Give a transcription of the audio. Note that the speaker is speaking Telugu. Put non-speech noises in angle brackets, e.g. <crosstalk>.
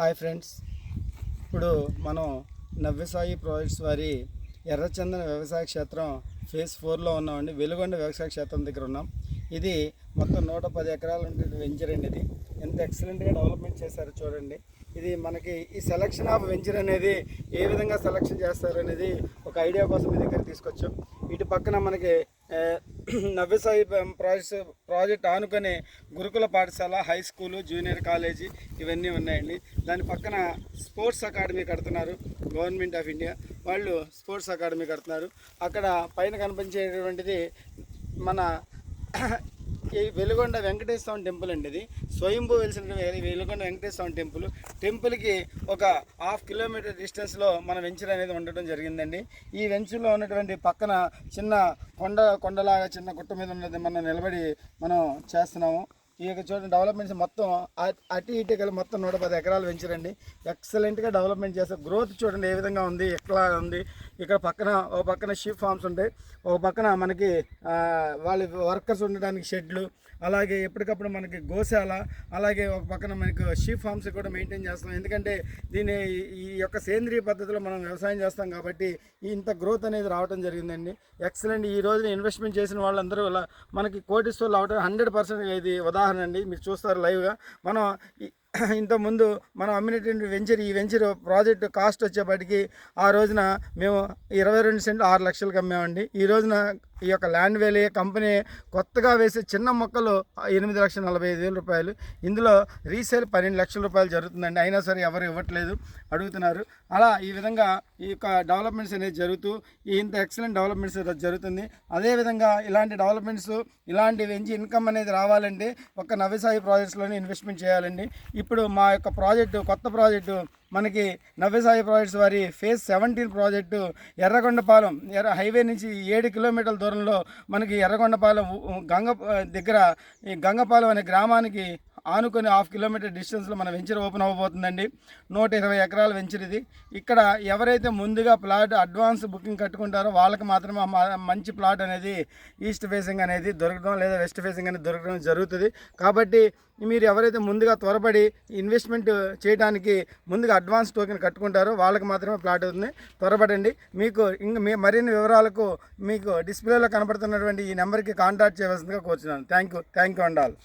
Hi friends. ఇప్పుడు మనం నవ్యసాయి ప్రాజెక్ట్స్ వారి ఎర్రచందన వ్యవసాయ క్షేత్రం ఫేజ్ ఫోర్లో ఉన్నామండి. వెలుగొండ వ్యవసాయ క్షేత్రం దగ్గర ఉన్నాం. ఇది మొత్తం నూట పది ఎకరాలు ఉండే వెంచర్ అండి ఇది. ఎంత ఎక్సలెంట్గా డెవలప్మెంట్ చేశారు చూడండి. ఇది మనకి ఈ సెలక్షన్ ఆఫ్ వెంచర్ అనేది ఏ విధంగా సెలక్షన్ చేస్తారు అనేది ఒక ఐడియా కోసం మీ దగ్గర తీసుకొచ్చాం. ఇటు పక్కన మనకి నవ్యసాయి ప్రాజెక్ట్స్ ప్రాజెక్ట్ ఆనుకునే గురుకుల పాఠశాల హై స్కూలు జూనియర్ కాలేజీ ఇవన్నీ ఉన్నాయండి. దాని పక్కన స్పోర్ట్స్ అకాడమీ కడుతున్నారు గవర్నమెంట్ ఆఫ్ ఇండియా వాళ్ళు స్పోర్ట్స్ అకాడమీ కడుతున్నారు. అక్కడ పైన కనిపించేటువంటిది మన వెలుగొండ వెంకటేశ్వర స్వామి టెంపుల్ అండి ఇది. స్వయంభూ వెలిసిన వెలుగొండ వెంకటేశ్వర స్వామి టెంపుల్. టెంపుల్కి ఒక హాఫ్ కిలోమీటర్ డిస్టెన్స్లో మన వెంచర్ అనేది ఉండటం జరిగిందండి. ఈ వెంచర్లో ఉన్నటువంటి పక్కన చిన్న కొండ కొండలాగా చిన్న గుట్ట మీద ఉన్నది మనం నిలబడి మనం చేస్తున్నాము. ఈ యొక్క చూడండి డెవలప్మెంట్స్ మొత్తం అటు ఇటు కలిపి మొత్తం నూట పది ఎకరాలు పెంచారండి. ఎక్సలెంట్గా డెవలప్మెంట్ చేస్తారు గ్రోత్ చూడండి ఏ విధంగా ఉంది ఎట్లా ఉంది. ఇక్కడ పక్కన ఒక పక్కన షీప్ ఫార్మ్స్ ఉంటాయి. ఒక పక్కన మనకి వాళ్ళ వర్కర్స్ ఉండడానికి షెడ్లు అలాగే ఎప్పటికప్పుడు మనకి గోశాల అలాగే ఒక పక్కన మనకి షీప్ ఫార్మ్స్ కూడా మెయింటైన్ చేస్తాం ఎందుకంటే దీని ఈ యొక్క సేంద్రియ పద్ధతిలో మనం వ్యవసాయం చేస్తాం కాబట్టి ఇంత గ్రోత్ అనేది రావడం జరిగిందండి. ఎక్సలెంట్ ఈ రోజున ఇన్వెస్ట్మెంట్ చేసిన వాళ్ళందరూ మనకి మనకి కోటిస్తోళ్ళు అవడం హండ్రెడ్ పర్సెంట్ ఇది ఉదాహరణ అండి. మీరు చూస్తారు లైవ్గా మనం <clears throat> ఇంతకుముందు మనం అమ్మినటువంటి వెంచర్ ఈ వెంచర్ ప్రాజెక్ట్ కాస్ట్ వచ్చేప్పటికి ఆ రోజున మేము ఇరవై రెండు సెంట్లు ఆరు లక్షలకు అమ్మామండి. ఈ రోజున ఈ యొక్క ల్యాండ్ వేలీ కంపెనీ కొత్తగా వేసే చిన్న మొక్కలు ఎనిమిది లక్షల నలభై ఐదు వేల రూపాయలు. ఇందులో రీసేల్ పన్నెండు లక్షల రూపాయలు జరుగుతుందండి. అయినా సరే ఎవరు ఇవ్వట్లేదు అడుగుతున్నారు. అలా ఈ విధంగా ఈ యొక్క డెవలప్మెంట్స్ అనేది జరుగుతూ ఈ ఇంత ఎక్సలెంట్ డెవలప్మెంట్స్ జరుగుతుంది. అదేవిధంగా ఇలాంటి డెవలప్మెంట్స్ ఇలాంటి వెంచి ఇన్కమ్ అనేది రావాలంటే ఒక నవ్యసాయి ప్రాజెక్ట్స్లోనే ఇన్వెస్ట్మెంట్ చేయాలండి. ఇప్పుడు మా యొక్క ప్రాజెక్టు కొత్త ప్రాజెక్టు మనకి నవ్యసాయి ప్రాజెక్ట్స్ వారి ఫేజ్ సెవెంటీన్ ప్రాజెక్టు ఎర్రగొండపాలెం ఎర్ర హైవే నుంచి ఏడు కిలోమీటర్ల దూరంలో మనకి ఎర్రగొండపాలెం గంగ దగ్గర ఈ గంగపాలెం అనే గ్రామానికి ఆనుకొని హాఫ్ కిలోమీటర్ డిస్టెన్స్లో మన వెంచర్ ఓపెన్ అవ్వబోతుందండి. నూట ఇరవై ఎకరాల వెంచర్ ఇది. ఇక్కడ ఎవరైతే ముందుగా ప్లాట్ అడ్వాన్స్ బుకింగ్ కట్టుకుంటారో వాళ్ళకి మాత్రమే మంచి ప్లాట్ అనేది ఈస్ట్ ఫేసింగ్ అనేది దొరకడం లేదా వెస్ట్ ఫేసింగ్ అనేది దొరకడం జరుగుతుంది. కాబట్టి మీరు ఎవరైతే ముందుగా త్వరపడి ఇన్వెస్ట్మెంట్ చేయడానికి ముందుగా అడ్వాన్స్ టోకెన్ కట్టుకుంటారో వాళ్ళకి మాత్రమే ప్లాట్ అవుతుంది. త్వరపడండి. మీకు ఇంకా మీ మరిన్ని వివరాలకు మీకు డిస్ప్లేలో కనబడుతున్నటువంటి ఈ నెంబర్కి కాంటాక్ట్ చేయవలసిందిగా కోరుతున్నాను thank you. Thank you and all.